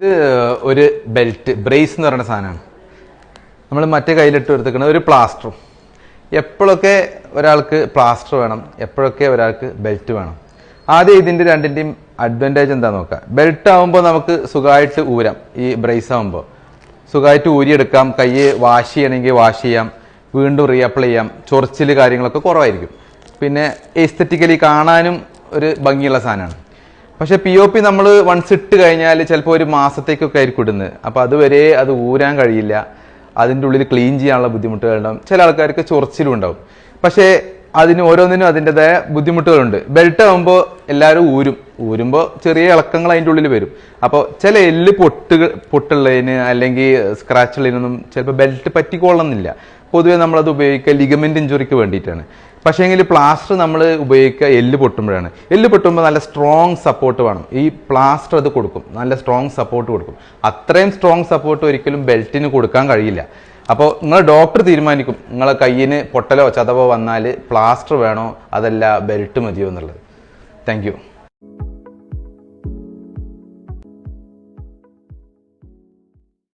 ഇത് ഒരു belt brace എന്ന് പറയുന്ന സാധനമാണ്. നമ്മൾ മറ്റേ കയ്യിലിട്ട് എടുത്തിരിക്കുന്ന ഒരു പ്ലാസ്റ്ററും എപ്പോഴൊക്കെ ഒരാൾക്ക് പ്ലാസ്റ്റർ വേണം എപ്പോഴൊക്കെ ഒരാൾക്ക് ബെൽറ്റ് വേണം. ആദ്യം ഇതിന്റെ രണ്ടിന്റെയും അഡ്വാന്റേജ് എന്താ നോക്കുക ബെൽറ്റ് ആകുമ്പോൾ നമുക്ക് സുഖമായിട്ട് ഊരാം ഈ ബ്രേസ് ആകുമ്പോൾ സുഖമായിട്ട് ഊരിയെടുക്കാം കൈ വാഷ് ചെയ്യണമെങ്കിൽ വാഷ് ചെയ്യാം വീണ്ടും റീഅപ്ലൈ ചെയ്യാം ചൊറിച്ചിൽ കാര്യങ്ങളൊക്കെ കുറവായിരിക്കും. പിന്നെ എസ്തറ്റിക്കലി കാണാനും ഒരു ഭംഗിയുള്ള സാധനമാണ്. പക്ഷെ പി ഒ പി നമ്മൾ വൺസ് ഇട്ട് കഴിഞ്ഞാൽ ചിലപ്പോൾ ഒരു മാസത്തേക്കൊക്കെ ആയിരിക്കും ഇടുന്നത്. അപ്പോൾ അതുവരെ അത് ഊരാൻ കഴിയില്ല. അതിന്റെ ഉള്ളിൽ ക്ലീൻ ചെയ്യാനുള്ള ബുദ്ധിമുട്ടുകൾ ചില ആൾക്കാർക്ക് ചൊറിച്ചിലും ഉണ്ടാവും. പക്ഷേ അതിന് ഓരോന്നിനും അതിന്റെതായ ബുദ്ധിമുട്ടുകളുണ്ട്. ബെൽറ്റ് ആകുമ്പോൾ എല്ലാവരും ഊരും. ഊരുമ്പോൾ ചെറിയ ഇളക്കങ്ങൾ അതിന്റെ ഉള്ളിൽ വരും. അപ്പോൾ ചില എല്ല് പൊട്ട് പൊട്ടുള്ളതിന് അല്ലെങ്കിൽ സ്ക്രാച്ച് ഉള്ളതിനൊന്നും ചിലപ്പോൾ ബെൽറ്റ് പറ്റിക്കൊള്ളുന്നില്ല പൊതുവെ നമ്മളത് ഉപയോഗിക്കുക ലിഗമെന്റ് ഇഞ്ചുറിക്ക് വേണ്ടിയിട്ടാണ്. പക്ഷേങ്കിൽ പ്ലാസ്റ്റർ നമ്മൾ ഉപയോഗിക്കുക എല്ല് പൊട്ടുമ്പോഴാണ്. എല്ല് പൊട്ടുമ്പോൾ നല്ല സ്ട്രോങ് സപ്പോർട്ട് വേണം. ഈ പ്ലാസ്റ്റർ അത് കൊടുക്കും. നല്ല സ്ട്രോങ് സപ്പോർട്ട് കൊടുക്കും. അത്രയും സ്ട്രോങ് സപ്പോർട്ട് ഒരിക്കലും ബെൽറ്റിന് കൊടുക്കാൻ കഴിയില്ല. അപ്പോൾ നിങ്ങൾ ഡോക്ടർ തീരുമാനിക്കും. നിങ്ങളെ കയ്യിന് പൊട്ടലോ ചതവോ വന്നാൽ പ്ലാസ്റ്റർ വേണോ അതല്ല ബെൽറ്റ് മതിയോ എന്നുള്ളത്. താങ്ക്